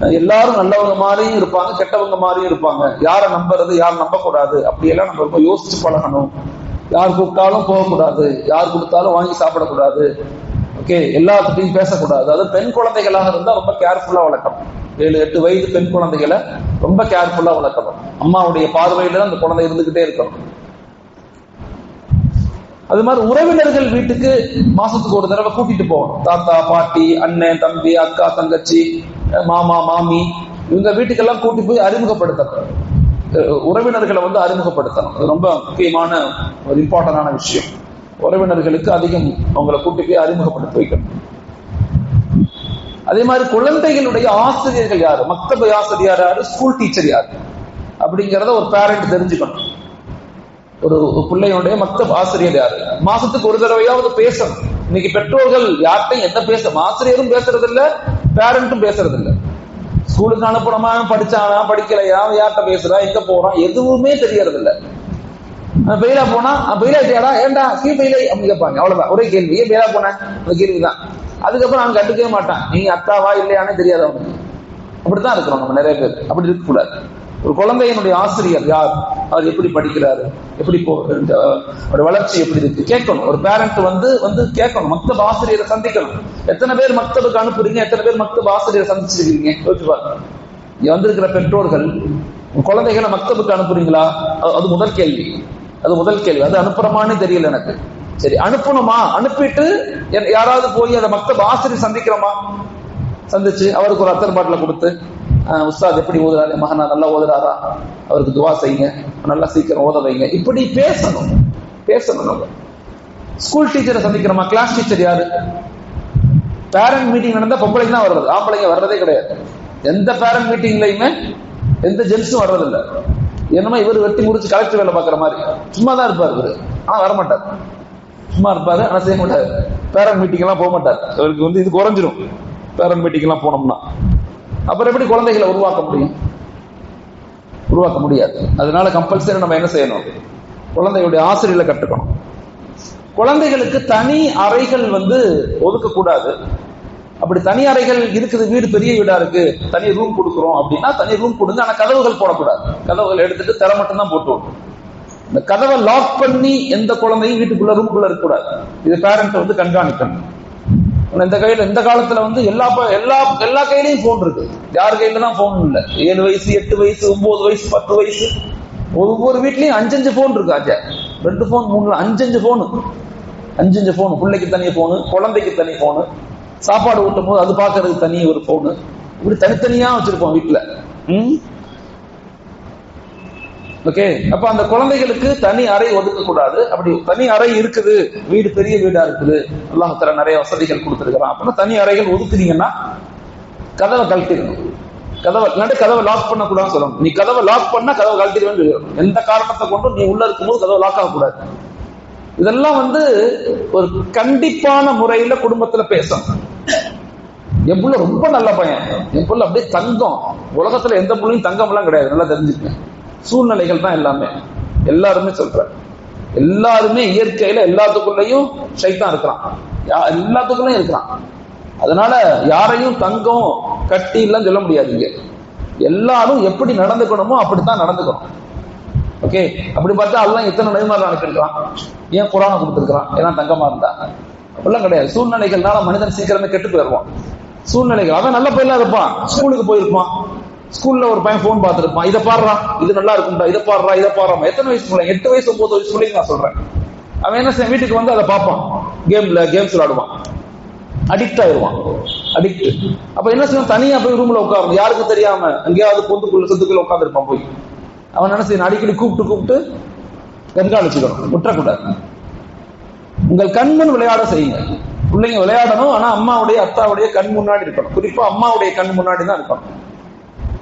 எல்லாரும் நல்லவங்க மாதிரியும் இருப்பாங்க கெட்டவங்க மாதிரியும் இருப்பாங்க. யாரை நம்புறது யாரை நம்ப கூடாது அப்படியெல்லாம் நம்ம ரொம்ப யோசிச்சு பழகணும். யார் கூப்பிட்டாலும் போகக்கூடாது. யார் கொடுத்தாலும் வாங்கி சாப்பிடக்கூடாது. ஓகே எல்லாத்துட்டையும் பேசக்கூடாது. அது பெண் குழந்தைகளாக இருந்தா ரொம்ப கேர்ஃபுல்லா வளர்க்கணும். ஏழு எட்டு வயது பெண் குழந்தைகளை ரொம்ப கேர்ஃபுல்லா வளர்க்கணும். அம்மாவுடைய பார்வையில அந்த குழந்தை இருந்துகிட்டே இருக்கணும் அது மாதிரி உறவினர்கள் வீட்டுக்கு மாசத்துக்கு ஒரு தடவை கூட்டிட்டு போகணும். தாத்தா பாட்டி அண்ணன் தம்பி அக்கா தங்கச்சி மாமா மாமி இவங்க வீட்டுக்கெல்லாம் கூட்டி போய் அறிமுகப்படுத்தப்படும் உறவினர்களை வந்து அறிமுகப்படுத்தணும். அது ரொம்ப முக்கியமான ஒரு இம்பார்ட்டண்டான விஷயம். உறவினர்களுக்கு அதிகம் அவங்களை கூட்டி போய் அறிமுகப்படுத்தி வைக்கணும். அதே மாதிரி குழந்தைகளுடைய ஆசிரியர்கள் யாரு? மக்தபை ஆசிரியர் யாரு? ஸ்கூல் டீச்சர் யாரு? அப்படிங்கிறத ஒரு பேரண்ட் தெரிஞ்சுக்கணும். ஒரு பிள்ளையுடைய மக்தப் ஆசிரியர் யாரு? மாசத்துக்கு ஒரு தடவையாவது பேசணும். இன்னைக்கு பெற்றோர்கள் யார்கிட்டையும் என்ன பேச ஆசிரியரும் பேசுறது இல்ல பேரண்ட்டும் பேசுறது இல்லை ஸ்கூலுக்கு அனுப்பணுமா படிச்சானா படிக்கலையா யார்கிட்ட பேசுறா எங்க போறான் எதுவுமே தெரியறது இல்ல பெயிலா போனா பெயிலா ஆயிட்டியாடா ஏண்டா கீ பெயிலை அப்படிப்பாங்க கேட்பாங்க. அவ்வளவுதான். ஒரே கேள்வி. ஏன் பெயிலா போனேன் அந்த கேள்விதான். அதுக்கப்புறம் அவன் கண்டுக்கவே மாட்டான். நீ அக்காவா இல்லையானே தெரியாது அவனுக்கு அப்படித்தான் இருக்கிறோம் நம்ம நிறைய பேர். அப்படி இருக்கக்கூடாது. ஒரு குழந்தையினுடைய ஆசிரியர் யார்? அவர் எப்படி படிக்கிறாரு? எப்படி அவருடைய ஒரு வளர்ச்சி எப்படி இருக்கு? கேட்கணும். ஒரு பேரண்ட் வந்து வந்து கேட்கணும். மொத்த ஆசிரியரை சந்திக்கணும். எத்தனை பேர் மக்தபுக்கு அனுப்புறீங்க? எத்தனை பேர் மக்தப் ஆசிரியர் சந்திச்சிருக்கீங்க? யோசிச்சு பாருங்க. இங்க வந்திருக்கிற பெற்றோர்கள் குழந்தைகளை மக்தபுக்கு அனுப்புறீங்களா? அது முதல் கேள்வி. அது முதல் கேள்வி. அது அனுப்புறமான்னு தெரியல எனக்கு. சரி அனுப்பணுமா? அனுப்பிட்டு யாராவது போய் அந்த மக்தப் ஆசிரியர் சந்திக்கிறோமா? சந்திச்சு அவருக்கு ஒரு அத்தர் பாட்டில கொடுத்து உஸ்தாத் எப்படி ஓதுறாரு? மகனா நல்லா ஓதுறாரா? அவருக்கு துவா செய்யுங்க. நல்லா சீக்கிரம் ஓத வைங்க. இப்படி பேசணும். பேசணும் நம்ம. ஸ்கூல் டீச்சரை சந்திக்கிறோமா? கிளாஸ் டீச்சர் யாரு? பேரண்ட் மீட்டிங் நடந்தா பொம்பளைங்க தான் வர்றது. ஆம்பளைங்க வர்றதே கிடையாது. எந்த பேரண்ட் மீட்டிங்லயுமே எந்த ஜென்ஸும் வர்றதில்லை. என்னமா இவர் வெட்டி முடிச்சு கலெக்டர் வேலை பார்க்குற மாதிரி. சும்மா தான் இருப்பார் இவரு. ஆனா வரமாட்டார். சும்மா இருப்பாரு ஆனா செய்ய மாட்டாரு. பேரண்ட் மீட்டிங் எல்லாம் போக மாட்டார். இவருக்கு வந்து இது குறைஞ்சிரும். பேரண்ட் மீட்டிங் எல்லாம் போனோம்னா. அப்புறம் எப்படி குழந்தைகளை உருவாக்க முடியும்? உருவாக்க முடியாது. அதனால கம்பல்சரி நம்ம என்ன செய்யணும்? குழந்தைகளுடைய ஆசிரியர்களை கற்றுக்கணும் குழந்தைகளுக்கு தனி அறைகள் வந்து ஒதுக்கக்கூடாது. அப்படி தனி அறைகள் இருக்குது வீடு பெரிய வீடா இருக்கு தனி ரூம் கொடுக்குறோம் அப்படின்னா தனி ரூம் கொடுங்க. ஆனா கதவுகள் போடக்கூடாது. கதவுகள் எடுத்துட்டு திற மட்டும் தான் போட்டு இந்த கதவை லாக் பண்ணி எந்த குழந்தையும் வீட்டுக்குள்ள ரூம்குள்ள இருக்கக்கூடாது. இது பேரண்ட் வந்து கண்காணிக்கணும். இந்த கையில இந்த காலத்துல வந்து எல்லா எல்லா எல்லா கையிலயும் போன் இருக்கு. யார் கையில தான் போன் இல்ல? ஏழு வயசு எட்டு வயசு ஒன்பது வயசு பத்து வயசு. ஒவ்வொரு வீட்லயும் அஞ்சஞ்சு போன் இருக்கு ஆச்சா. ரெண்டு போன் மூணு அஞ்சஞ்சு போனு அஞ்சஞ்சு போன் பிள்ளைக்கு தனி போனு குழந்தைக்கு தனி போனு சாப்பாடு ஊட்டும் போது அது பார்க்கறதுக்கு தனி ஒரு போனு இப்படி தனித்தனியா வச்சிருப்போம் வீட்டுல ம்? ஓகே அப்ப அந்த குழந்தைகளுக்கு தனி அறை ஒதுக்க கூடாது அப்படி தனி அறை இருக்குது. வீடு பெரிய வீடா இருக்குது. அல்லாஹத்துல நிறைய வசதிகள் கொடுத்துருக்கிறான். அப்படின்னா தனி அறைகள் ஒதுக்குனீங்கன்னா கதவை கழட்டிடணும். கதவை இல்லாட்டி கதவை லாக் பண்ணக்கூடாதுன்னு சொல்லணும். நீ கதவை லாக் பண்ணா கதவை கழட்டிடுவேன்னு எந்த காரணத்தை கொண்டும் நீ உள்ள இருக்கும்போது கதவை லாக் ஆகக்கூடாது. இதெல்லாம் வந்து ஒரு கண்டிப்பான முறையில குடும்பத்துல பேசணும் என் புள்ள ரொம்ப நல்ல பையன். என் புள்ள அப்படியே தங்கம். உலகத்துல எந்த புள்ளையும் தங்கம் எல்லாம் கிடையாது. நல்லா தெரிஞ்சுக்கேன் சூழ்நிலைகள் தான் எல்லாமே. எல்லாருமே சொல்றேன் எல்லாருமே இயற்கையில எல்லாத்துக்குள்ளயும் சைத்தான் இருக்கிறான். யா- எல்லாத்துக்குள்ளயும் இருக்கிறான். அதனால யாரையும் தங்கம் கட்டி எல்லாம் சொல்ல முடியாது இங்க. எல்லாரும் எப்படி நடந்துக்கணுமோ அப்படித்தான் நடந்துக்கணும். ஓகே? அப்படி பார்த்தா அல்லாஹ் எத்தனை நபிமார்கள் அனுப்பியிருக்கிறான்? ஏன் குரானை கொடுத்துருக்கிறான்? ஏன்னா தங்கமா இருந்தா. அப்படிலாம் கிடையாது. சூழ்நிலைகள்னால மனிதன் சீக்கிரமே கெட்டு போயிடுவான். சூழ்நிலைகள். அவன் நல்ல பையனா இருப்பான். ஸ்கூலுக்கு போயிருப்பான். ஸ்கூல்ல ஒரு பையன் போன் பார்த்துருப்பான். இதை பாடுறான் இது நல்லா இருக்கும்டா. இதை பாடுறா. இதை பாடுறான் எத்தனை வயசு பிள்ளைங்க எட்டு வயசு ஒன்பது வயசு பிள்ளைங்க நான் சொல்றேன். அவன் என்ன செய்ய வீட்டுக்கு வந்து அதை பார்ப்பான். கேம்ல கேம்ஸ் விளையாடுவான். அடிக்ட் ஆயிடுவான். அடிக்ட் அப்ப என்ன செய்வான் தனியா போய் ரூம்ல உட்காரணும். யாருக்கும் தெரியாம எங்கேயாவது பொந்துக்குள்ள சொத்துக்குள்ள உட்காந்துருப்பான் போய். அவன் என்ன செய்யணும் அடிக்கடி கூப்பிட்டு கூப்பிட்டு கண்காணிச்சுக்கணும். விட்டுறக்கூடாது. உங்கள் கண்முன் விளையாட செய்யுங்க. பிள்ளைங்க விளையாடணும் ஆனா அம்மாவுடைய அத்தாவுடைய கண் முன்னாடி இருக்கணும். குறிப்பா அம்மாவுடைய கண் முன்னாடி தான் இருக்கணும்.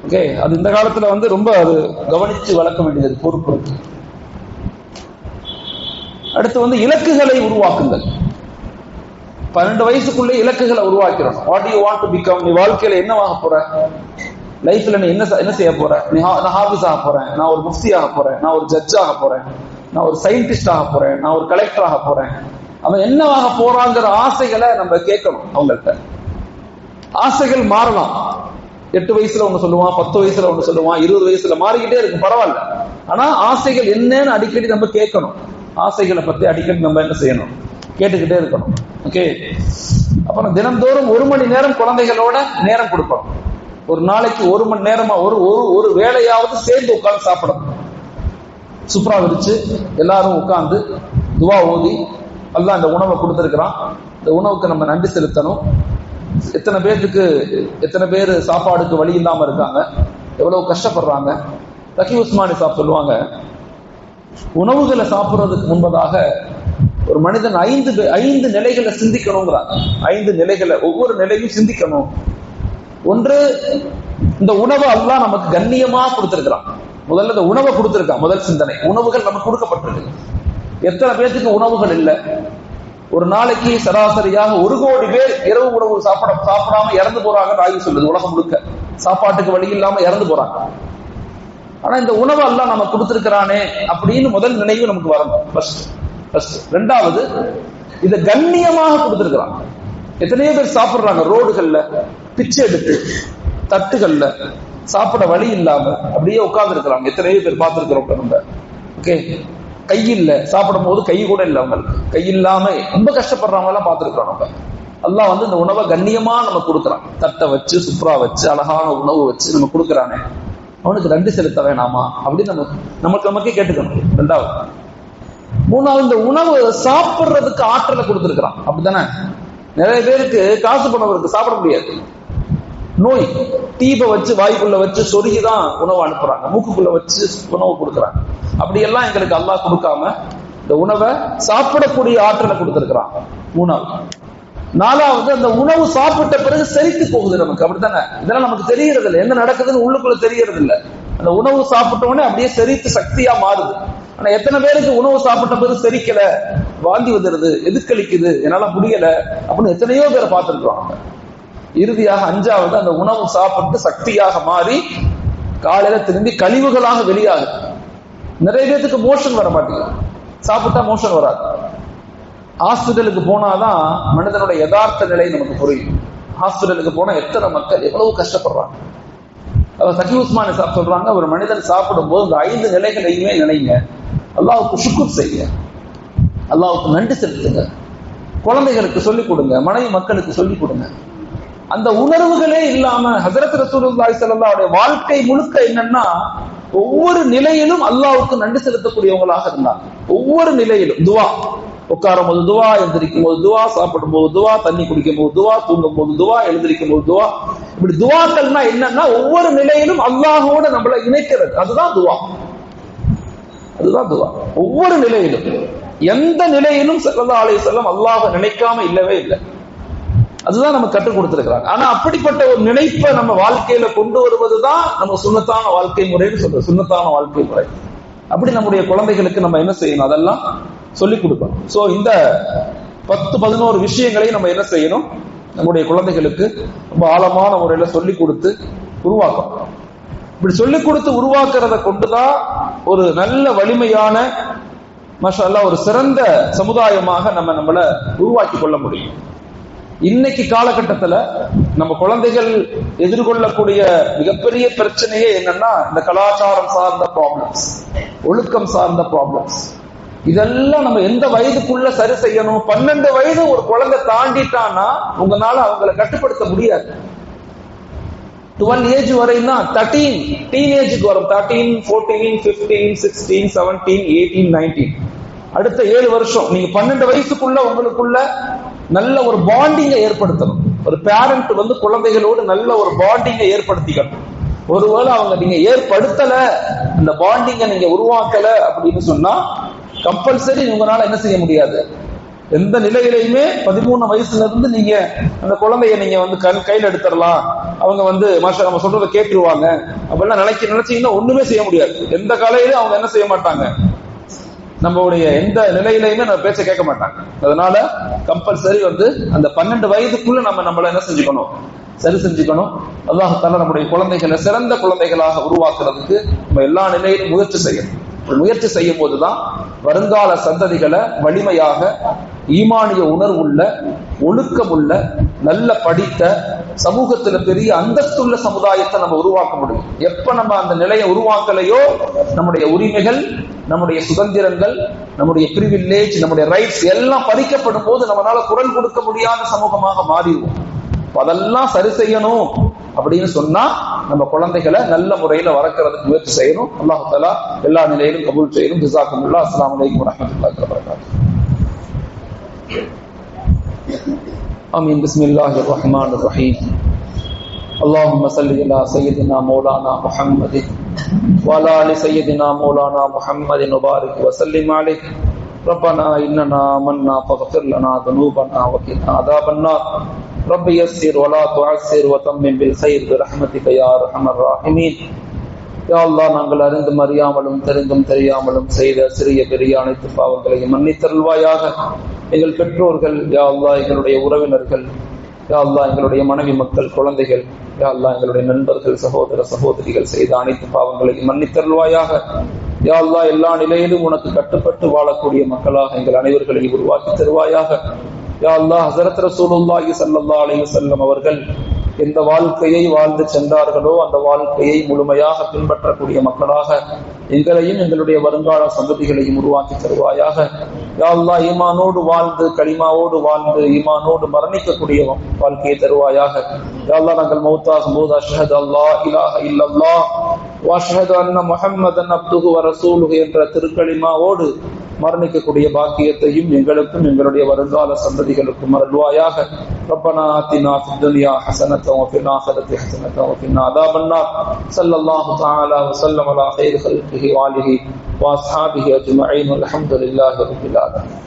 ஓகே அது இந்த காலத்துல வந்து ரொம்ப அது கவனிச்சு வளர்க்க வேண்டியது பொறுப்பு அடுத்து வந்து இலக்குகளை உருவாக்குங்கள். பன்னெண்டு வயசுக்குள்ளே இலக்குகளை உருவாக்கிறோம் what you want to become நீ வாழ்க்கையில என்னவாக போற? லைஃப்ல நீ என்ன என்ன செய்ய போற? நீ நான் ஹாஃபிஸ் ஆக போறேன். நான் ஒரு முஃப்தி ஆக போறேன். நான் ஒரு ஜட்ஜ் ஆக போறேன். நான் ஒரு சயின்டிஸ்ட் ஆக போறேன். நான் ஒரு கலெக்டர் ஆக போறேன். அவன் என்னவாக போறாங்கிற ஆசைகளை நம்ம கேட்கணும் அவங்கள்ட்ட. ஆசைகள் மாறலாம். எட்டு வயசுல ஒண்ணு சொல்லுவான் பத்து வயசுல ஒண்ணு சொல்லுவான் இருபது வயசுல மாறிக்கிட்டே இருக்கும் பரவாயில்ல. ஆனா ஆசைகள் என்னன்னு அடிக்கடி நம்ம கேட்கணும். ஆசைகளை பத்தி அடிக்கடி நம்ம என்ன செய்யணும்? கேட்டுக்கிட்டே இருக்கணும். ஓகே அப்புறம் தினந்தோறும் ஒரு மணி நேரம் குழந்தைகளோட நேரம் கொடுக்கணும். ஒரு நாளைக்கு ஒரு மணி நேரமா ஒரு ஒரு ஒரு வேலையாவது சேர்ந்து உட்கார்ந்து சாப்பிடணும். சுப்ரா விரிச்சு எல்லாரும் உட்கார்ந்து துவா ஓதி எல்லாம் இந்த உணவை கொடுத்திருக்கிறான். இந்த உணவுக்கு நம்ம நன்றி செலுத்தணும். எத்தனை பேர்த்துக்கு எத்தனை பேர் சாப்பாடுக்கு வழி இல்லாம இருக்காங்க? எவ்வளவு கஷ்டப்படுறாங்க? தக்கி உஸ்மானி சாப் சொல்லுவாங்க உணவுகளை சாப்பிடுறதுக்கு முன்பதாக ஒரு மனிதன் ஐந்து ஐந்து நிலைகளை சிந்திக்கணுங்கிறாங்க ஐந்து நிலைகளை ஒவ்வொரு நிலையும் சிந்திக்கணும். ஒன்று இந்த உணவை அல்லாஹ் நமக்கு கண்ணியமா கொடுத்திருக்கிறான். முதல்ல இந்த உணவை கொடுத்திருக்கான் முதல் சிந்தனை. உணவுகள் நமக்கு கொடுக்கப்பட்டிருக்கு. எத்தனை பேர்த்துக்கு உணவுகள் இல்லை? ஒரு நாளைக்கு சராசரியாக ஒரு கோடி பேர் இரவு உணவு சாப்பிட சாப்பிடாம இறந்து போறாங்கன்னு ஆய்வு சொல்லுது உலகம் முழுக்க. சாப்பாட்டுக்கு வழி இல்லாம இறந்து போறாங்க. ஆனா இந்த உணவு எல்லாம் நம்ம கொடுத்திருக்கிறானே அப்படின்னு முதல் நினைவு நமக்கு வரணும். ஃபர்ஸ்ட் ஃபர்ஸ்ட் ரெண்டாவது இதை கண்ணியமாக கொடுத்திருக்கிறான். எத்தனையோ பேர் சாப்பிடுறாங்க ரோடுகள்ல. பிச்சை எடுத்து தட்டுகள்ல சாப்பிட வழி இல்லாம அப்படியே உட்கார்ந்து இருக்கிறாங்க எத்தனையோ பேர் பார்த்திருக்கிறோம் நம்ம. ஓகே கை இல்ல. சாப்பிடும் போது கை கூட இல்ல அவங்களுக்கு. கை இல்லாம ரொம்ப கஷ்டப்படுறவங்க எல்லாம் பார்த்திருக்கிறோம் நம்ம. அல்லாஹ் வந்து இந்த உணவை கண்ணியமா நம்ம கொடுக்குறான். தட்டை வச்சு சுப்ரா வச்சு அழகான உணவு வச்சு நம்ம கொடுக்குறானே. அவனுக்கு நன்றி செலுத்த வேணாமா? அப்படின்னு நம்ம நமக்கு நமக்கே கேட்டுக்கணும். ரெண்டாவது. மூணாவது இந்த உணவு சாப்பிடுறதுக்கு ஆற்றலை கொடுத்துருக்கிறான். அப்படித்தானே? நிறைய பேருக்கு காசு பணம் இருக்கு சாப்பிட முடியாது. நோய். தீப வச்சு வாய்க்குள்ள வச்சு சொருகிதான் உணவு அனுப்புறாங்க. மூக்குக்குள்ள வச்சு உணவு கொடுக்குறாங்க. அப்படியெல்லாம் எங்களுக்கு அல்லாஹ் கொடுக்காம இந்த உணவை சாப்பிடக்கூடிய ஆற்றலை கொடுத்துருக்கிறான் உணவு நாலாவது அந்த உணவு சாப்பிட்ட பிறகு செரித்து போகுது நமக்கு. அப்படித்தானே? இதெல்லாம் நமக்கு தெரியறது இல்லை என்ன நடக்குதுன்னு உள்ளுக்குள்ள தெரியறது இல்ல அந்த உணவு சாப்பிட்ட உடனே அப்படியே செரித்து சக்தியா மாறுது. ஆனா எத்தனை பேருக்கு உணவு சாப்பிட்ட பிறகு செரிக்கல? வாந்தி வந்துடுது எதுக்களிக்குது என்னால முடியல அப்படின்னு எத்தனையோ பேரை பார்த்துருக்குறோம். இறுதியாக அஞ்சாவது அந்த உணவு சாப்பிட்டு சக்தியாக மாறி காலையில திரும்பி கழிவுகளாக வெளியாகுது. நிறைய பேத்துக்கு மோஷன் வர மாட்டேங்குது. சாப்பிட்டா மோஷன் வராது. ஹாஸ்பிட்டலுக்கு போனாதான் மனிதனுடைய யதார்த்த நிலை நமக்கு புரியும். ஹாஸ்பிட்டலுக்கு போனா எத்தனை மக்கள் எவ்வளவு கஷ்டப்படுறாங்க. அவர் சகி உஸ்மானி சாப் சொல்றாங்க ஒரு மனிதன் சாப்பிடும் போது இந்த ஐந்து நிலைகளையுமே நினைங்க. அல்லாவுக்கு சுக்குர் செய்யுங்க. அல்லாவுக்கு நன்றி செலுத்துங்க. குழந்தைகளுக்கு சொல்லிக் கொடுங்க. மனைவி மக்களுக்கு சொல்லிக் கொடுங்க. அந்த உணர்வுகளே இல்லாம ஹசரத் ரசூலுல்லாஹி ஸல்லல்லாஹு வாழ்க்கை முழுக்க என்னன்னா ஒவ்வொரு நிலையிலும் அல்லாவுக்கு நன்றி செலுத்தக்கூடியவங்களாக இருந்தாங்க. ஒவ்வொரு நிலையிலும் துவா. உட்காரும் போது துவா எந்திரிக்கும் போது துவா சாப்பிடும் போது துவா தண்ணி குடிக்கும் போது துவா தூங்கும் போது துவா எழுந்திரிக்கும் போது துவா. இப்படி துவாக்கள்னா என்னன்னா ஒவ்வொரு நிலையிலும் அல்லாஹோட நம்மள இணைக்கிறது. அதுதான் துவா. அதுதான் துவா. ஒவ்வொரு நிலையிலும் எந்த நிலையிலும் செல்லதா அலி செல்லம் அல்லாஹ் நினைக்காம இல்லவே இல்லை. அதுதான் நம்ம கற்றுக் கொடுத்திருக்கிறாங்க. ஆனா அப்படிப்பட்ட ஒரு நினைப்பை நம்ம வாழ்க்கையில கொண்டு வருவதுதான் நம்ம சுண்ணத்தான வாழ்க்கை முறைன்னு சொல்றோம். சுண்ணத்தான வாழ்க்கை முறை. அப்படி நம்முடைய குழந்தைகளுக்கு நம்ம என்ன செய்யணும்? அதெல்லாம் சொல்லிக் கொடுக்கணும். சோ இந்த பத்து பதினோரு விஷயங்களை நம்ம என்ன செய்யணும்? நம்முடைய குழந்தைகளுக்கு ரொம்ப ஆழமான முறையில சொல்லிக் கொடுத்து உருவாக்கணும். இப்படி சொல்லிக் கொடுத்து உருவாக்குறத கொண்டுதான் ஒரு நல்ல வலிமையான மஷா ஒரு சிறந்த சமுதாயமாக நம்ம நம்மளை உருவாக்கி கொள்ள முடியும். இன்னைக்கு காலகட்டத்துல நம்ம குழந்தைகள் எதிர்கொள்ளக்கூடிய மிகப்பெரிய பிரச்சனையே என்னன்னா இந்த கலாச்சாரம் சார்ந்த ப்ராப்ளம்ஸ் ஒழுக்கம் சார்ந்த ப்ராப்ளம்ஸ் இதெல்லாம் நம்ம எந்த வயதுக்குள்ள சரி செய்யணும்? பன்னெண்டு வயது ஒரு குழந்தை தாண்டிட்டான்னா உங்களால அவங்களை கட்டுப்படுத்த முடியாது. டுவெல் ஏஜ் வரையும் தான் தேர்ட்டீன் டீனேஜுக்கு வரும். Thirteen fourteen fifteen sixteen seventeen eighteen nineteen அடுத்த ஏழு வருஷம். நீங்க பன்னெண்டு வயசுக்குள்ள உங்களுக்குள்ள நல்ல ஒரு பாண்டிங்கை ஏற்படுத்தணும். ஒரு பேரண்ட் வந்து குழந்தைகளோடு நல்ல ஒரு பாண்டிங்கை ஏற்படுத்திக்கணும். ஒருவேளை அவங்க நீங்க ஏற்படுத்தல அந்த பாண்டிங்கை நீங்க உருவாக்கல அப்படின்னு சொன்னா கம்பல்சரி உங்களால என்ன செய்ய முடியாது. எந்த நிலையிலையுமே பதிமூணு வயசுல இருந்து நீங்க அந்த குழந்தைய நீங்க வந்து கண் கையில் எடுத்துடலாம். அவங்க வந்து மாஷா நம்ம சொல்றதை கேட்டுருவாங்க. அப்படிலாம் நினைக்க நினைச்சீங்கன்னா ஒண்ணுமே செய்ய முடியாது. எந்த காலையிலும் அவங்க என்ன செய்ய மாட்டாங்க. நம்மளுடைய எந்த நிலையிலையுமே நம்ம பேச்ச கேட்க மாட்டாங்க. அதனால கம்பல்சரி வந்து அந்த பன்னெண்டு வயதுக்குள்ள நம்ம நம்மள என்ன செஞ்சுக்கணும்? சரி செஞ்சுக்கணும். அல்லாஹால நம்முடைய குழந்தைகளை சிறந்த குழந்தைகளாக உருவாக்குறதுக்கு நம்ம எல்லா நிலையிலும் முயற்சி செய்யணும். முயற்சி செய்யும் போதுதான் வருங்கால சந்ததிகளை வலிமையாக ஈமானிய உணர்வுள்ள ஒழுக்கமுள்ள நல்ல படித்த சமூகத்துல பெரிய அந்தஸ்துள்ள சமுதாயத்தை நம்ம உருவாக்க முடியும். எப்ப நம்ம அந்த நிலையை உருவாக்கலையோ நம்முடைய உரிமைகள் நம்முடைய சுதந்திரங்கள் நம்முடைய பிரிவில்லேஜ் நம்முடைய ரைட்ஸ் எல்லாம் பறிக்கப்படும் போது நம்மளால குரல் கொடுக்க முடியாத சமூகமாக மாறிடுவோம். அதெல்லாம் சரி செய்யணும் அப்படின்னு சொன்னா நம்ம குழந்தைகளை நல்ல முறையில வளர்க்கறதுக்கு முயற்சி செய்யணும். அல்லாஹத்தலா எல்லா நிலையிலும் கபூல் செய்யணும். ஜிசாக்குமுல்லா அஸ்லாம் வலைக்கம் வரமத்துல்லாஹி வபரகாத்துஹு. آمين بسم الله الرحمن الرحيم اللهم صل على سيدنا مولانا محمد وعلى ال سيدنا مولانا محمد وبارك وسلم عليه ربنا اننا آمنا فاغفر لنا ذنوبنا وقنا عذاب النار رب يسر ولا تعسر وتمم بالخير برحمتك يا ارحم الراحمين யா அல்லா நாங்கள் அறிந்தும் அறியாமலும் தெரிந்தும் தெரியாமலும் செய்த சிறிய பெரிய அனைத்து பாவங்களையும் மன்னித்தருள்வாயாக எங்கள் பெற்றோர்கள் யா அல்லா எங்களுடைய உறவினர்கள் யா அல்லா எங்களுடைய மனைவி மக்கள் குழந்தைகள் யா அல்லா எங்களுடைய நண்பர்கள் சகோதர சகோதரிகள் செய்த அனைத்து பாவங்களையும் மன்னித்தருள்வாயாக. யா அல்லா எல்லா நிலையிலும் உனக்கு கட்டுப்பட்டு வாழக்கூடிய மக்களாக எங்கள் அனைவர்களையும் உருவாக்கி தருவாயாக. யா அல்லா ஹசரத் ரசூலுல்லாஹி சல்லா அலைஹி செல்லம் அவர்கள் எந்த வாழ்க்கையை வாழ்ந்து சென்றார்களோ அந்த வாழ்க்கையை முழுமையாக பின்பற்றக்கூடிய மக்களாக எங்களையும் எங்களுடைய வருங்கால சந்ததிகளையும் உருவாக்கி தருவாயாக. யாழ்லா ஈமானோடு வாழ்ந்து களிமாவோடு வாழ்ந்து ஈமானோடு மரணிக்கக்கூடிய வாழ்க்கையை தருவாயாக. யாழ்லா நாங்கள் மௌத்தாகும் போது அஷ்ஹத் அல்லா இலாஹ இல்லல்லா வாஷஹது அன்ன முஹம்மதன் அப்துஹு வரசூலுஹு என்ற திருக்களிமாவோடு மரணிக்கக்கூடிய பாக்கியத்தையும் எங்களுக்கும் எங்களுடைய வருங்கால சந்ததிகளுக்கும் அருள்வாயாக ربنا آتنا في الدنيا حسنة وفي الآخرة حسنة وقنا عذاب النار صلى الله تعالى وسلم على خير خلقه وآله وأصحابه أجمعين والحمد لله رب العالمين